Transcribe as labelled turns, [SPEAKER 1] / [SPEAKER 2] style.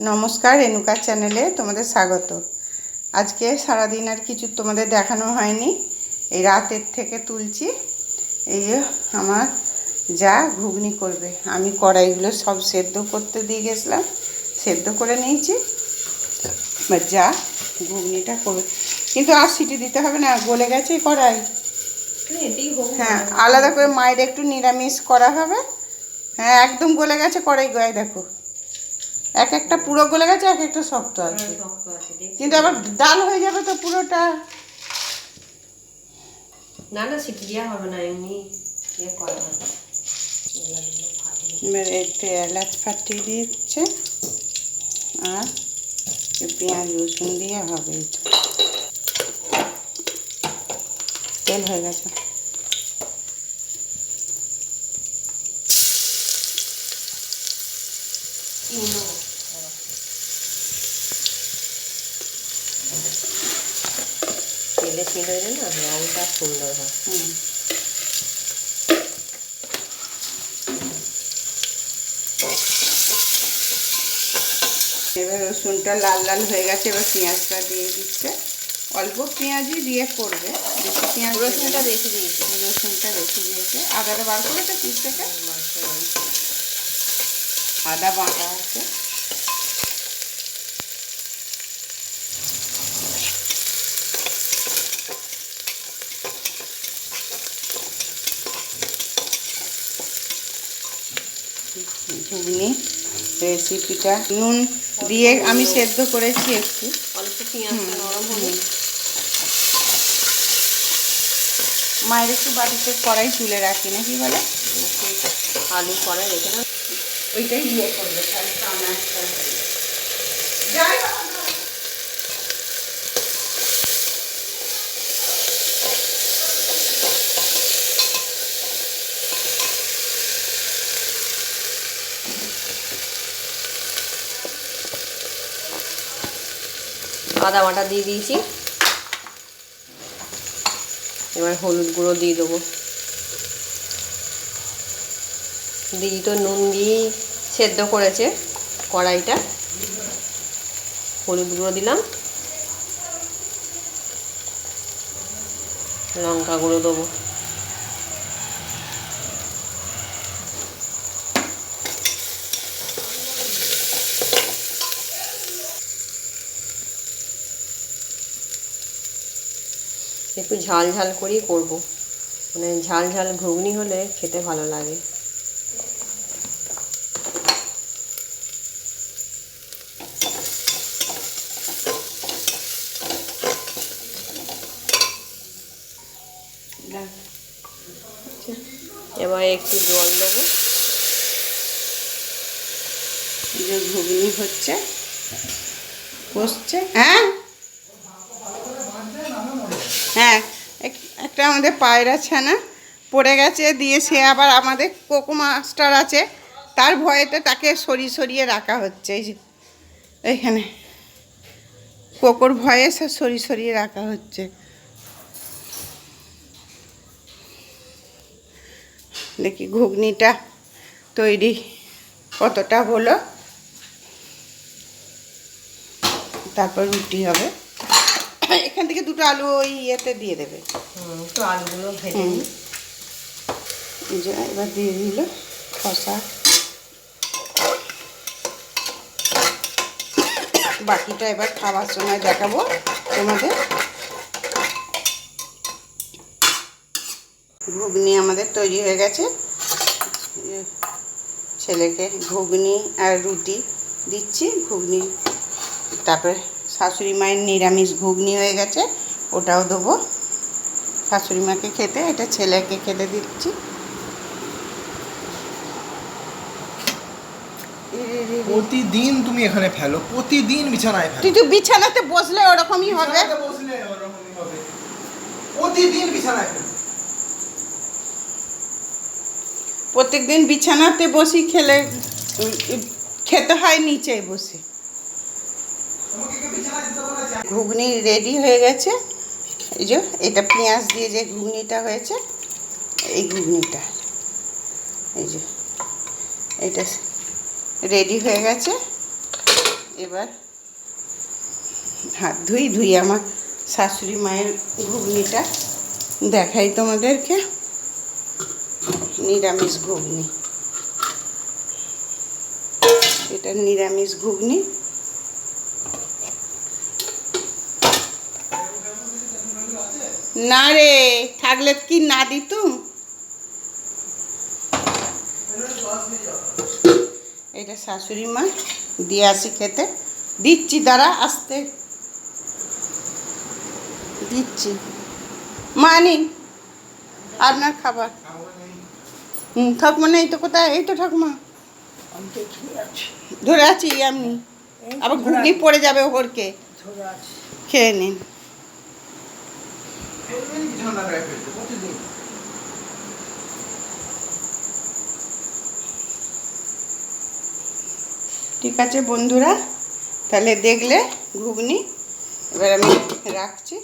[SPEAKER 1] নমস্কার রেণুকার চ্যানেলে তোমাদের স্বাগত। আজকে সারাদিন আর কিছু তোমাদের দেখানো হয়নি। এই রাতের থেকে তুলছি। এই যে আমার যা ঘুগনি করবে। আমি কড়াইগুলো সব সেদ্ধ করতে দিয়ে গেছিলাম। সেদ্ধ করে নিয়েছি। যা ঘুগনিটা করবে। কিন্তু আর সিটি দিতে হবে না গলে গেছে কড়াই। হ্যাঁ আলাদা করে মায়ের একটু নিরামিষ করা হবে। হ্যাঁ একদম গলে গেছে কড়াই। গায়ে দেখো এক একটা পুরো গলে গেছে এক একটা শক্ত আছে। কিন্তু আবার ডাল হয়ে যাবে তো পুরোটা।
[SPEAKER 2] না না সিটি দেওয়া হবে না এমনি ইয়ে করা হবে।
[SPEAKER 1] এতে এলাচ ফাটিয়ে দিচ্ছে আর পেঁয়াজ রসুন দিয়ে হবে তেল হয়ে গেছে।
[SPEAKER 2] তেলে ছিল না রঙটা সুন্দর হয়।
[SPEAKER 1] এবার রসুনটা লাল লাল হয়ে গেছে এবার পেঁয়াজটা দিয়ে দিচ্ছে। অল্প পেঁয়াজই দিয়ে করবে বেশি পেঁয়াজ
[SPEAKER 2] রসুনটা। বেশি দিয়েছি।
[SPEAKER 1] রসুনটা বেশি দিয়েছে। আদাটা বার করেছে পিস থেকে আদা বাটা আছে। ঘুগনি রেসিপিটা নুন দিয়ে আমি সেদ্ধ করেছি একটু।
[SPEAKER 2] অল্প পেঁয়াজটা নরম হবে
[SPEAKER 1] মায়ের একটু বাড়িতে কড়াই তুলে রাখি না কি বলে
[SPEAKER 2] আলু কড়াই রেখে
[SPEAKER 1] ওইটাই দিয়ে করবে তাহলে। যাই হোক,
[SPEAKER 2] আদা বাটা দিয়ে দিয়েছি। এবার হলুদ গুঁড়ো দিয়ে দেবো। দিদি তো নুন দিয়েই সেদ্ধ করেছে কড়াইটা। হলুদ গুঁড়ো দিলাম। লঙ্কা গুঁড়ো দেবো। একটু ঝাল ঝাল করেই করব। মানে ঝাল ঝাল ঘুগনি হলে খেতে ভালো লাগে। এবার একটু জল দেবো।
[SPEAKER 1] যে ঘুগনি হচ্ছে কষছে হ্যাঁ? হ্যাঁ এক- একটা আমাদের পায়রা ছানা পড়ে গেছে, দিয়ে সে আবার আমাদের কোকো মাস্টার আছে, তার ভয়েতে তাকে সরিয়ে সরিয়ে রাখা হচ্ছে, এই যে এইখানে কোকোর ভয়ে সে সরিয়ে সরিয়ে রাখা হচ্ছে। দেখি ঘুগনিটা তৈরি কতটা হলো। তারপর রুটি হবে। এখান থেকে দুটো আলু ওই ইয়েতে দিয়ে দেবে।
[SPEAKER 2] আলুগুলো ভেজে
[SPEAKER 1] এবার দিয়ে দিল শশা বাকিটা এবার খাওয়ার সময় দেখাবো তোমাদের। ঘুগনি আমাদের তৈরি হয়ে গেছে। ছেলেকে ঘুগনি আর রুটি দিচ্ছি। ঘুগনি তারপরে শাশুড়ি মায়ের নিরামিষ ঘুগনি হয়ে গেছে ওটাও দেবো। শাশুড়ি মাকে খেতে এটা ছেলেকে খেতে দিচ্ছি।
[SPEAKER 3] প্রতিদিন তুমি এখানে ফেলো প্রতিদিন বিছানায় ফেলো।
[SPEAKER 1] তুই তো বিছানাতে বসলে ওরকমই হবে।
[SPEAKER 3] বসলে ওরকমই হবে। প্রতিদিন বিছানায়
[SPEAKER 1] প্রত্যেকদিন বিছানাতে বসি খেলে খেতে হয় নিচে বসে
[SPEAKER 3] তোমাকে কি বিছানায় দিতে বলেছে
[SPEAKER 1] ঘুগনি রেডি হয়ে গেছে। এই যে, এটা পেঁয়াজ দিয়ে যে ঘুগনিটা হয়েছে, এই ঘুগনিটা। এই যে, এটা রেডি হয়ে গেছে। এবার হাত ধুই ধুই আমার শাশুড়ি মায়ের ঘুগনিটা দেখাই তোমাদেরকে। নিরামিষ ঘুগনি। এটা নিরামিষ ঘুগনি। না রে থাকলে কি না দিতুম এটা শাশুড়ি মা দিয়ে আসি খেতে। দিচ্ছি দাঁড়া আসতে। দিচ্ছি। মা নিন আপনার খাবার? হুম ঠাকুমা নেই তো কোথায়? এই তো ঠাকুমা। ধরে আছি এমনি। আবার ঘুগনি পড়ে যাবে ওরকে খেয়ে নিন। ঠিক আছে বন্ধুরা তাহলে দেখলে ঘুগনি এবার আমি রাখছি।